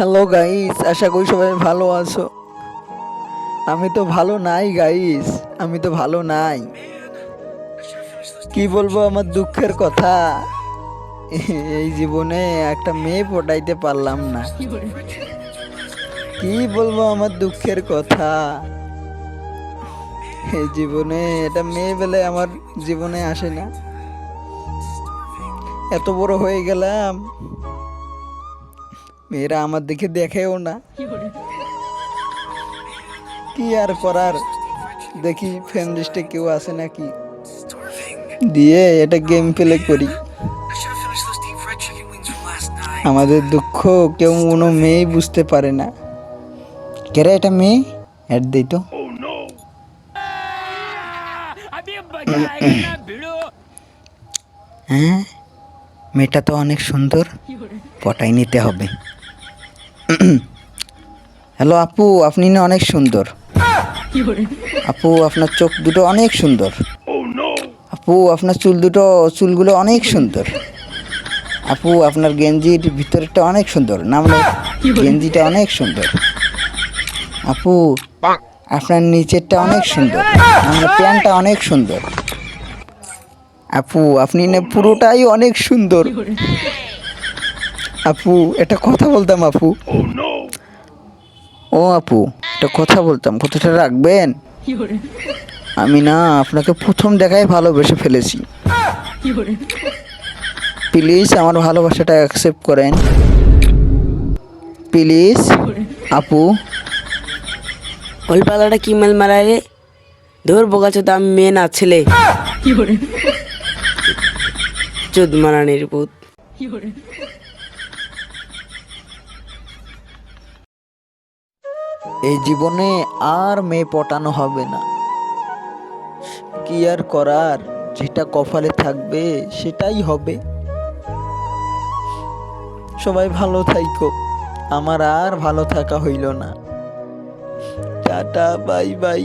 Hello guys আশা করি সবাই ভালো আছো। আমি তো ভালো নাই গাইস আমি তো ভালো নাই। কি বলব আমার দুঃখের কথা? এই জীবনে একটা মেয়ে পটাইতে পারলাম না। কি বলব আমার দুঃখের কথা? এই জীবনে এটা মেয়ে বেলে আমার জীবনে আসে না। এত বড় হয়ে গেলাম। মেয়েরা আমার দিকে দেখেও না। কি আর করার? দেখি ফ্রেন্ড লিস্টে কেউ আসে নাকি? দিয়ে এটা গেম প্লে করি. আমাদের দুঃখ, কেউ কোনো মেয়েই বুঝতে পারে না। কেরা এটা মেয়ে? অ্যাড দিই তো। হ্যাঁ মেয়েটা তো অনেক সুন্দর। পটাই নিতে হবে। হ্যালো আপু, আপনি না অনেক সুন্দর। আপু, আপনার চোখ দুটো অনেক সুন্দর। আপু, আপনার চুল দুটো, চুলগুলো অনেক সুন্দর। আপু, আপনার গেঞ্জির ভিতরটা অনেক সুন্দর। না মানে গেঞ্জিটা অনেক সুন্দর। আপু, আপনার নিচেরটা অনেক সুন্দর। আমার প্যান্টটা অনেক সুন্দর। আপু, আপনি না পুরোটাই অনেক সুন্দর। আপু এটা কথা বলতাম আপু। ও আপু এটা কথা বলতাম। কথাটা রাখবেন? আমি না আপনাকে প্রথম দেখায় ভালোবেসে ফেলেছি। প্লিজ আমার ভালোবাসাটা অ্যাকসেপ্ট করেন। প্লিজ আপু। ওই পালাটা কি মেল মারায় রে? ধর বোকাচ্ছে তো আমি মেয়ে না ছেলে। চোদ মারানির পুত এই জীবনে আর মেয়ে পটানো হবে না। কি আর করার? যেটা কপালে থাকবে, সেটাই হবে। সবাই ভালো থাইকো। আমার আর ভালো থাকা হইল না। Tata, bye bye.